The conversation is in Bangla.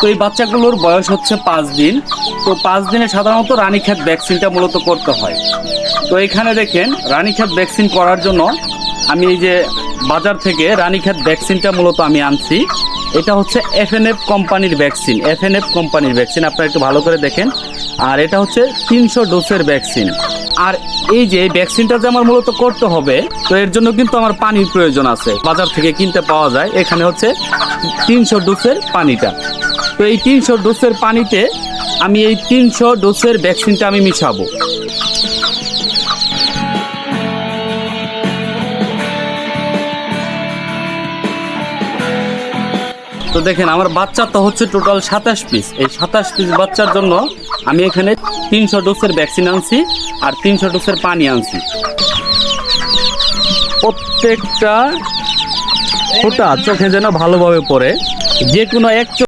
তো এই বাচ্চাগুলোর বয়স হচ্ছে পাঁচ দিন। তো পাঁচ দিনে সাধারণত রানীক্ষেত ভ্যাকসিনটা মূলত করতে হয়। তো এখানে দেখেন, রানীক্ষেত ভ্যাকসিন করার জন্য আমি এই যে বাজার থেকে রানীক্ষেত ভ্যাকসিনটা মূলত আমি আনছি। এটা হচ্ছে এফ এফএনএফ কোম্পানির ভ্যাকসিন, এফএনএফ কোম্পানির ভ্যাকসিন, আপনারা একটু ভালো করে দেখেন। আর এটা হচ্ছে তিনশো ডোজের ভ্যাকসিন। আর এই যে ভ্যাকসিনটা যে আমার মূলত করতে হবে, তো এর জন্য কিন্তু আমার পানির প্রয়োজন আছে। বাজার থেকে কিনতে পাওয়া যায়, এখানে হচ্ছে তিনশো ডোজের পানিটা। তো এই তিনশো ডোজের পানিতে আমি এই তিনশো ডোজের ভ্যাকসিনটা আমি মিশাবো। তো দেখেন, আমার বাচ্চা তো হচ্ছে টোটাল সাতাশ পিস। এই সাতাশ পিস বাচ্চার জন্য আমি এখানে তিনশো ডোজের ভ্যাকসিন আনছি আর তিনশো ডোজের পানি আনছি। প্রত্যেকটা ফোটা চোখে যেন ভালোভাবে পড়ে, যে কোনো এক